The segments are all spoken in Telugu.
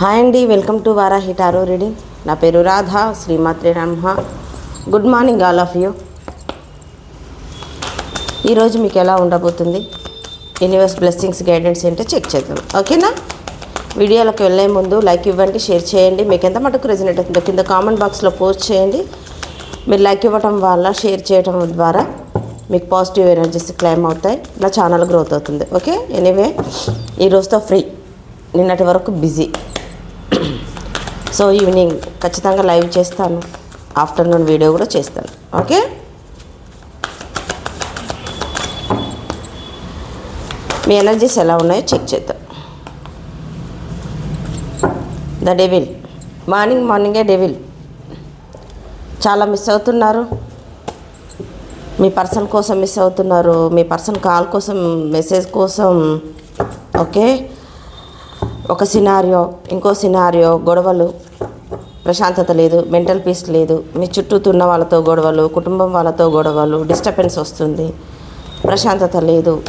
హాయ్ అండి welcome to Varahi tarot reading. నా పేరు రాధ శ్రీమాత్రి నమః. Good morning all of you. ఈరోజు మీకు ఎలా ఉండబోతుంది? యూనివర్స్ బ్లెస్సింగ్స్ గైడెన్స్ ఏంటో చెక్ చేద్దాం. ఓకేనా? వీడియోలకు వెళ్ళే ముందు లైక్ ఇవ్వండి షేర్ చేయండి. మీకు ఎంత మటుకు రెజినేట్ అవుతుందో కింద కామెంట్ బాక్స్లో పోస్ట్ చేయండి. మీరు లైక్ ఇవ్వటం వల్ల షేర్ చేయడం ద్వారా మీకు పాజిటివ్ ఎనర్జీస్ క్లైమ్ అవుతాయి. నా ఛానల్ గ్రోత్ అవుతుంది. ఓకే? ఎనీవే ఈరోజుతో ఫ్రీ. నిన్నటి వరకు బిజీ. సో ఈవినింగ్ ఖచ్చితంగా లైవ్ చేస్తాను. ఆఫ్టర్నూన్ వీడియో కూడా చేస్తాను. ఓకే మీ ఎనర్జీస్ ఎలా ఉన్నాయో చెక్ చేద్దాం. ద డెవిల్ మార్నింగ్ మార్నింగే డెవిల్ చాలా మిస్ అవుతున్నారు. మీ పర్సన్ కోసం మిస్ అవుతున్నారు. మీ పర్సన్ కాల్ కోసం మెసేజ్ కోసం. ఓకే ఒక సినారియో ఇంకో సినారియో గొడవలు ప్రశాంతత లేదు మెంటల్ పీస్ లేదు. మీ చుట్టూ ఉన్న వాళ్ళతో గొడవలు కుటుంబం వాళ్ళతో గొడవలు డిస్టర్బెన్స్ వస్తుంది. ప్రశాంతత లేదు.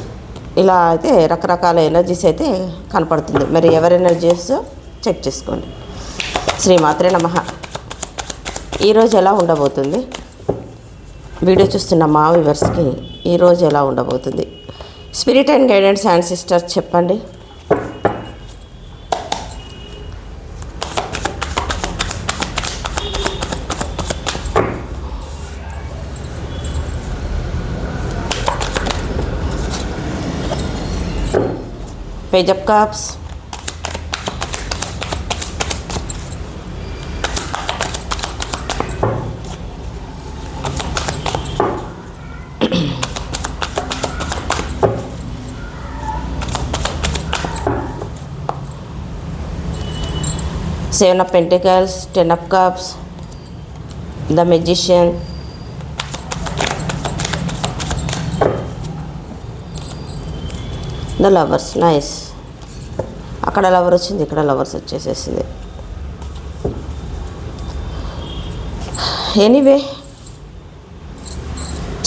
ఇలా అయితే రకరకాల ఎనర్జీస్ అయితే కనపడుతుంది. మరి ఎవరి ఎనర్జీస్ చెక్ చేసుకోండి. శ్రీమాత్రే నమ. ఈరోజు ఎలా ఉండబోతుంది? వీడియో చూస్తున్న మా వివర్స్కి ఈరోజు ఎలా ఉండబోతుంది? Spirit and guidance and sisters చెప్పండి. Page of Cups. Seven of Pentacles, Ten of Cups, the Magician, the Lovers. Nice. అక్కడ లవర్ వచ్చింది ఇక్కడ లవర్స్ వచ్చేసేసింది. ఎనీవే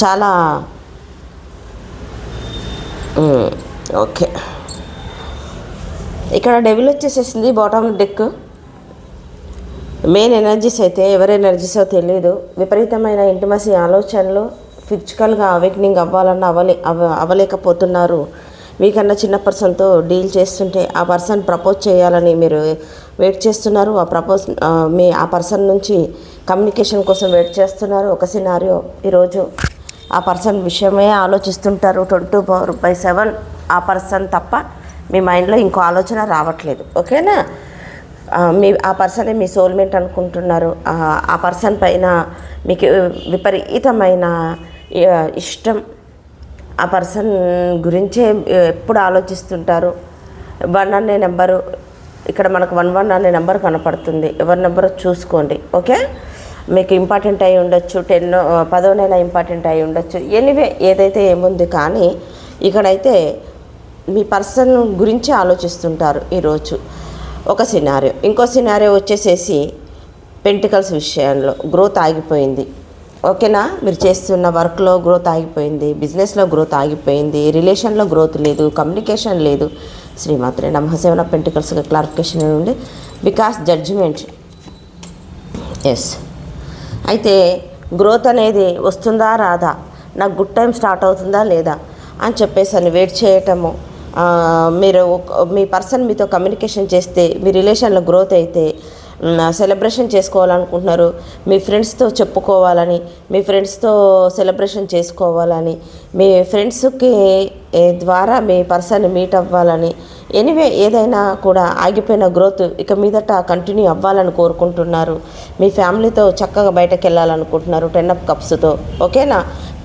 చాలా ఓకే ఇక్కడ డెవిల్ వచ్చేసేసింది బాటమ్ డెక్ మెయిన్ ఎనర్జీస్ అయితే ఎవరి ఎనర్జీసో తెలియదు విపరీతమైన ఇంటిమసీ ఆలోచనలు ఫిజికల్గా అవేక్నింగ్ అవ్వాలన్న అవలే అవ అవ్వలేకపోతున్నారు మీకన్నా చిన్న పర్సన్తో డీల్ చేస్తుంటే ఆ పర్సన్ ప్రపోజ్ చేయాలని మీరు వెయిట్ చేస్తున్నారు. ఆ ప్రపోజ్ మీ ఆ పర్సన్ నుంచి కమ్యూనికేషన్ కోసం వెయిట్ చేస్తున్నారు. ఒక సినారియో. ఈరోజు ఆ పర్సన్ విషయమే ఆలోచిస్తుంటారు. ట్వంటీ ఫోర్ బై సెవెన్ ఆ పర్సన్ తప్ప మీ మైండ్లో ఇంకో ఆలోచన రావట్లేదు. ఓకేనా? మీ ఆ పర్సనే మీ సోల్మేట్ అనుకుంటున్నారు. ఆ, పర్సన్ పైన మీకు విపరీతమైన ఇష్టం ఆ పర్సన్ గురించే ఎప్పుడు ఆలోచిస్తుంటారు? వన్ అనే నెంబరు ఇక్కడ మనకు వన్ వన్ అనే నెంబర్ కనపడుతుంది. ఎవరి నెంబర్ చూసుకోండి ఓకే? మీకు ఇంపార్టెంట్ అయి ఉండొచ్చు టెన్ పదోనైనా ఇంపార్టెంట్ అయి ఉండొచ్చు. ఎనివే ఏదైతే ఏముంది కానీ ఇక్కడైతే మీ పర్సన్ గురించి ఆలోచిస్తుంటారు ఈరోజు. ఒక సినారియో ఇంకో సినారియో వచ్చేసేసి పెంటికల్స్ విషయంలో గ్రోత్ ఆగిపోయింది. ఓకేనా? మీరు చేస్తున్న వర్క్లో గ్రోత్ ఆగిపోయింది బిజినెస్లో గ్రోత్ ఆగిపోయింది రిలేషన్లో గ్రోత్ లేదు కమ్యూనికేషన్ లేదు. శ్రీమాత్రే నమ. సెవెన్ ఆఫ్ పెంటికల్స్గా క్లారిఫికేషన్ ఉంది బికాస్ జడ్జిమెంట్. ఎస్ అయితే గ్రోత్ అనేది వస్తుందా రాదా? నాకు గుడ్ టైం స్టార్ట్ అవుతుందా లేదా? అని చెప్పేసి అని వెయిట్ చేయటము. మీరు మీ పర్సన్ మీతో కమ్యూనికేషన్ చేస్తే మీ రిలేషన్లో గ్రోత్ అయితే సెలబ్రేషన్ చేసుకోవాలనుకుంటున్నారు. మీ ఫ్రెండ్స్తో చెప్పుకోవాలని మీ ఫ్రెండ్స్తో సెలబ్రేషన్ చేసుకోవాలని మీ ఫ్రెండ్స్కి ద్వారా మీ పర్సన్ మీట్ అవ్వాలని. ఎనివే ఏదైనా కూడా ఆగిపోయిన గ్రోత్ ఇక మీదట కంటిన్యూ అవ్వాలని కోరుకుంటున్నారు. మీ ఫ్యామిలీతో చక్కగా బయటకు వెళ్ళాలనుకుంటున్నారు టెన్ అప్ కప్స్తో ఓకేనా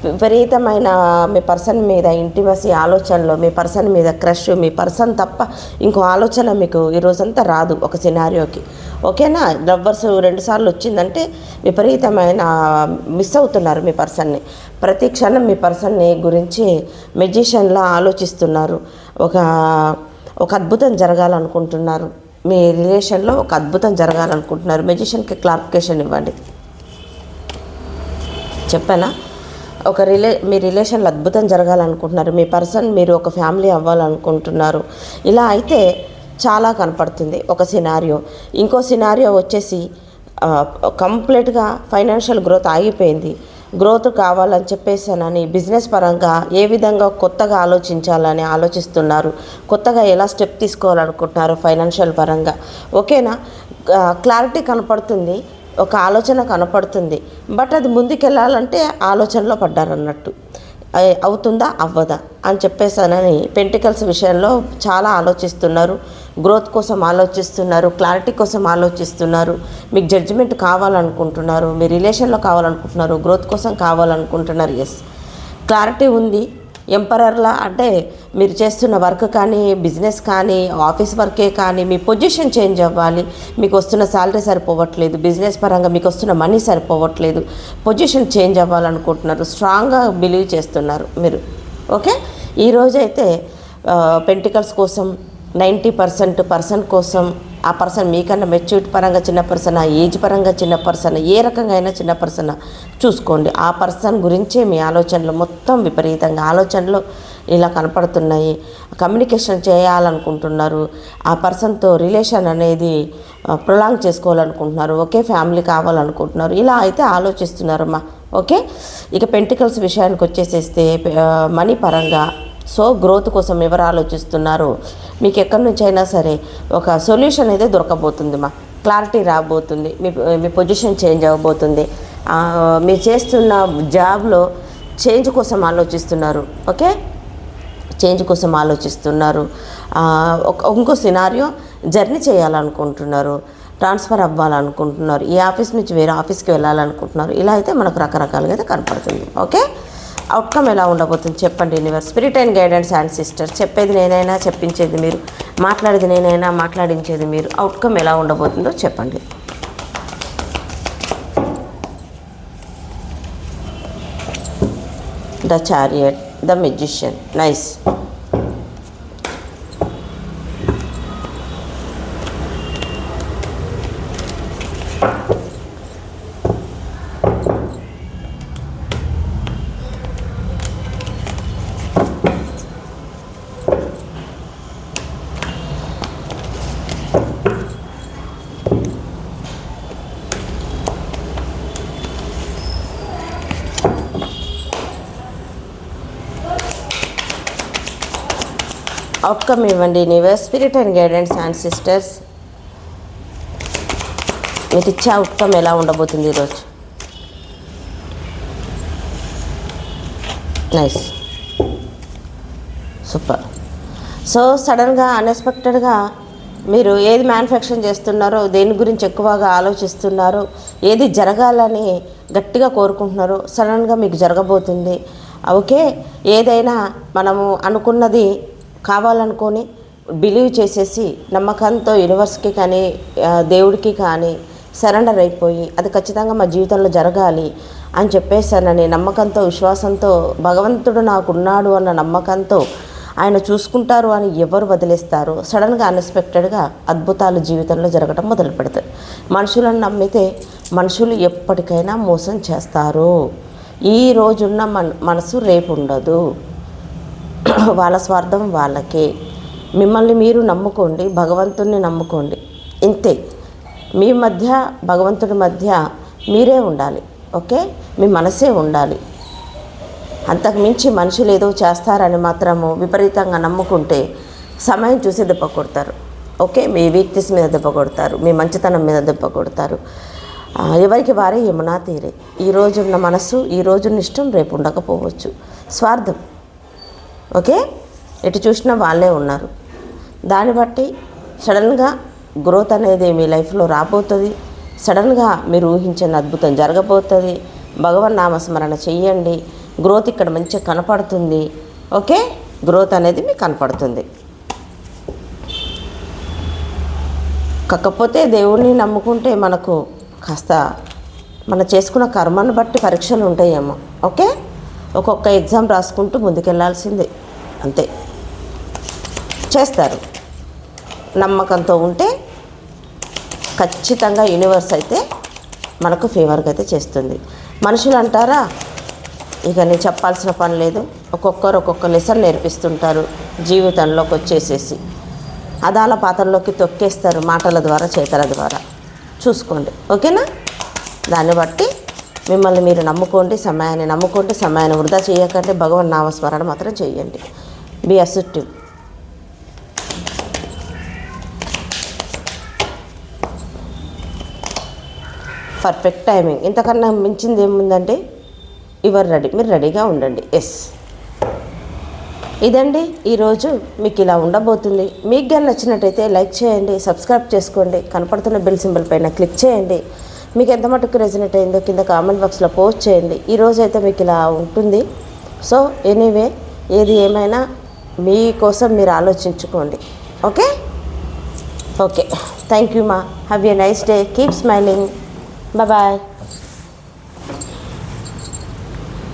విపరీతమైన మీ పర్సన్ మీద ఇంటిమసీ ఆలోచనలో మీ పర్సన్ మీద క్రష్ మీ పర్సన్ తప్ప ఇంకో ఆలోచన మీకు ఈ రోజంతా రాదు ఒక సినారియోకి. ఓకేనా? లవ్వర్స్ రెండుసార్లు వచ్చిందంటే విపరీతమైన మిస్ అవుతున్నారు మీ పర్సన్ని. ప్రతి క్షణం మీ పర్సన్ని గురించి మెజిషియన్లా ఆలోచిస్తున్నారు. ఒక ఒక అద్భుతం జరగాలనుకుంటున్నారు. మీ రిలేషన్లో ఒక అద్భుతం జరగాలనుకుంటున్నారు. మెజిషియన్కి క్లారిఫికేషన్ ఇవ్వండి. చెప్పానా? ఒక రిలే మీ రిలేషన్లో అద్భుతం జరగాలనుకుంటున్నారు. మీ పర్సన్ మీరు ఒక ఫ్యామిలీ అవ్వాలనుకుంటున్నారు. ఇలా అయితే చాలా కనపడుతుంది ఒక సినారియో. ఇంకో సినారియో వచ్చేసి కంప్లీట్గా ఫైనాన్షియల్ గ్రోత్ ఆగిపోయింది. గ్రోత్ కావాలని చెప్పేసానని బిజినెస్ పరంగా ఏ విధంగా కొత్తగా ఆలోచించాలని ఆలోచిస్తున్నారు? కొత్తగా ఎలా స్టెప్ తీసుకోవాలనుకుంటున్నారు ఫైనాన్షియల్ పరంగా? ఓకేనా? క్లారిటీ కనపడుతుంది. ఒక ఆలోచన కనపడుతుంది. బట్ అది ముందుకెళ్ళాలంటే ఆలోచనలో పడ్డారు అన్నట్టు అవుతుందా? అవ్వదా? అని చెప్పేసానని పెంటికల్స్ విషయంలో చాలా ఆలోచిస్తున్నారు. గ్రోత్ కోసం ఆలోచిస్తున్నారు. క్లారిటీ కోసం ఆలోచిస్తున్నారు. మీకు జడ్జిమెంట్ కావాలనుకుంటున్నారు. మీ రిలేషన్లో కావాలనుకుంటున్నారు. గ్రోత్ కోసం కావాలనుకుంటున్నారు. ఎస్ క్లారిటీ ఉంది. ఎంపరర్లా అంటే మీరు చేస్తున్న వర్క్ కానీ బిజినెస్ కానీ ఆఫీస్ వర్కే కానీ మీ పొజిషన్ చేంజ్ అవ్వాలి. మీకు వస్తున్న శాలరీ సరిపోవట్లేదు బిజినెస్ పరంగా మీకు వస్తున్న మనీ సరిపోవట్లేదు. పొజిషన్ చేంజ్ అవ్వాలనుకుంటున్నారు స్ట్రాంగ్గా బిలీవ్ చేస్తున్నారు మీరు. ఓకే? ఈరోజైతే పెంటికల్స్ కోసం నైంటీ పర్సెంట్ పర్సన్ కోసం ఆ పర్సన్ మీకన్నా మెచ్యూరిటీ పరంగా చిన్న పర్సన్ ఆ ఏజ్ పరంగా చిన్న పర్సన్ ఏ రకంగా అయినా చిన్న పర్సన్ చూసుకోండి. ఆ పర్సన్ గురించే మీ ఆలోచనలు మొత్తం విపరీతంగా ఆలోచనలు ఇలా కనపడుతున్నాయి. కమ్యూనికేషన్ చేయాలనుకుంటున్నారు. ఆ పర్సన్తో రిలేషన్ అనేది ప్రొలాంగ్ చేసుకోవాలనుకుంటున్నారు. ఒకే ఫ్యామిలీ కావాలనుకుంటున్నారు. ఇలా అయితే ఆలోచిస్తున్నారమ్మా. ఓకే? ఇక పెంటికల్స్ విషయానికి వచ్చేసేస్తే మనీ పరంగా సో గ్రోత్ కోసం ఎవరు ఆలోచిస్తున్నారు మీకు ఎక్కడి నుంచి అయినా సరే ఒక సొల్యూషన్ అయితే దొరకబోతుంది మా క్లారిటీ రాబోతుంది. మీ మీ పొజిషన్ చేంజ్ అవ్వబోతుంది. మీరు చేస్తున్న జాబ్లో చేంజ్ కోసం ఆలోచిస్తున్నారు. ఓకే? చేంజ్ కోసం ఆలోచిస్తున్నారు. ఇంకో సినారియో జర్నీ చేయాలనుకుంటున్నారు. ట్రాన్స్ఫర్ అవ్వాలనుకుంటున్నారు. ఈ ఆఫీస్ నుంచి వేరే ఆఫీస్కి వెళ్ళాలనుకుంటున్నారు. ఇలా అయితే మనకు రకరకాలుగా అయితే కనపడుతుంది. ఓకే? అవుట్కమ్ ఎలా ఉండబోతుంది చెప్పండి universe spirit and guidance and sister చెప్పేది నేనైనా చెప్పించేది మీరు. మాట్లాడేది నేనైనా మాట్లాడించేది మీరు. అవుట్కమ్ ఎలా ఉండబోతుందో చెప్పండి. The chariot the magician nice outcome ఇవ్వండి universe spirit and guidance and sisters మీకు ఇచ్చే అవుట్కమ్ ఎలా ఉండబోతుంది ఈరోజు? నైస్ సూపర్ సో సడన్గా అన్ఎక్స్పెక్టెడ్గా మీరు ఏది మ్యానుఫ్యాక్చరింగ్ చేస్తున్నారో దేని గురించి ఎక్కువగా ఆలోచిస్తున్నారో ఏది జరగాలని గట్టిగా కోరుకుంటున్నారో సడన్గా మీకు జరగబోతుంది. ఓకే ఏదైనా మనము అనుకున్నది కావాలనుకొని బిలీవ్ చేసేసి నమ్మకంతో యూనివర్స్కి కానీ దేవుడికి కానీ సరెండర్ అయిపోయి అది ఖచ్చితంగా మా జీవితంలో జరగాలి అని చెప్పేసానని నమ్మకంతో విశ్వాసంతో భగవంతుడు నాకున్నాడు అన్న నమ్మకంతో ఆయన చూసుకుంటారు అని ఎవరు వదిలేస్తారో. సడన్గా అన్ఎక్స్పెక్టెడ్గా అద్భుతాలు జీవితంలో జరగడం మొదలు పెడతాయి. మనుషులను నమ్మితే మనుషులు ఎప్పటికైనా మోసం చేస్తారు. ఈ రోజున్న మన మనసు రేపు ఉండదు. వాళ్ళ స్వార్థం వాళ్ళకే. మిమ్మల్ని మీరు నమ్ముకోండి భగవంతుణ్ణి నమ్ముకోండి. ఇంతే. మీ మధ్య భగవంతుడి మధ్య మీరే ఉండాలి ఓకే? మీ మనసే ఉండాలి. అంతకు మించి మనుషులు ఏదో చేస్తారని మాత్రము విపరీతంగా నమ్ముకుంటే సమయం చూసి దెబ్బ కొడతారు ఓకే? మీ వీక్నెస్ మీద దెబ్బ కొడతారు మీ మంచితనం మీద దెబ్బ కొడతారు. ఎవరికి వారే యమునా తీరే. ఈ రోజున్న మనసు ఈ రోజున్న ఇష్టం రేపు ఉండకపోవచ్చు. స్వార్థం. ఓకే? ఎటు చూసినా వాళ్ళే ఉన్నారు. దాన్ని బట్టి సడన్గా గ్రోత్ అనేది మీ లైఫ్లో రాబోతుంది. సడన్గా మీరు ఊహించిన అద్భుతం జరగబోతుంది. భగవన్ నామస్మరణ చెయ్యండి. గ్రోత్ ఇక్కడ మంచిగా కనపడుతుంది. ఓకే? గ్రోత్ అనేది మీకు కనపడుతుంది. కాకపోతే దేవుణ్ణి నమ్ముకుంటే మనకు కాస్త మనం చేసుకున్న కర్మను బట్టి పరీక్షలు ఉంటాయేమో. ఓకే? ఒక్కొక్క ఎగ్జామ్ రాసుకుంటూ ముందుకెళ్ళాల్సిందే అంతే. చేస్తారు. నమ్మకంతో ఉంటే ఖచ్చితంగా యూనివర్స్ అయితే మనకు ఫేవర్గా అయితే చేస్తుంది. మనుషులు అంటారా ఇక నేను చెప్పాల్సిన పని లేదు. ఒక్కొక్కరు ఒక్కొక్క లెసన్ నేర్పిస్తుంటారు జీవితంలోకి వచ్చేసేసి. అదాల పాత్రలోకి తొక్కేస్తారు మాటల ద్వారా చేతల ద్వారా. చూసుకోండి. ఓకేనా? దాన్ని బట్టి మిమ్మల్ని మీరు నమ్ముకోండి సమయాన్ని నమ్ముకోండి సమయాన్ని వృధా చేయకంటే భగవన్ నామస్మరణ మాత్రం చేయండి. బి అసెప్టివ్ పర్ఫెక్ట్ టైమింగ్ ఇంతకన్నా మించింది ఏముందంటే యువర్ రెడీ మీరు రెడీగా ఉండండి. ఎస్ ఇదండి ఈరోజు మీకు ఇలా ఉండబోతుంది. మీకు కానీ నచ్చినట్టయితే లైక్ చేయండి సబ్స్క్రైబ్ చేసుకోండి. కనపడుతున్న బెల్ సింబల్ పైన క్లిక్ చేయండి. మీకు ఎంత మటుకు రెజినేట్ అయిందో కింద కామెంట్ బాక్స్లో పోస్ట్ చేయండి. ఈరోజు అయితే మీకు ఇలా ఉంటుంది. సో ఎనీవే ఏది ఏమైనా మీకోసం మీరు ఆలోచించుకోండి. ఓకే ఓకే థ్యాంక్ యూ మా have a nice day keep smiling bye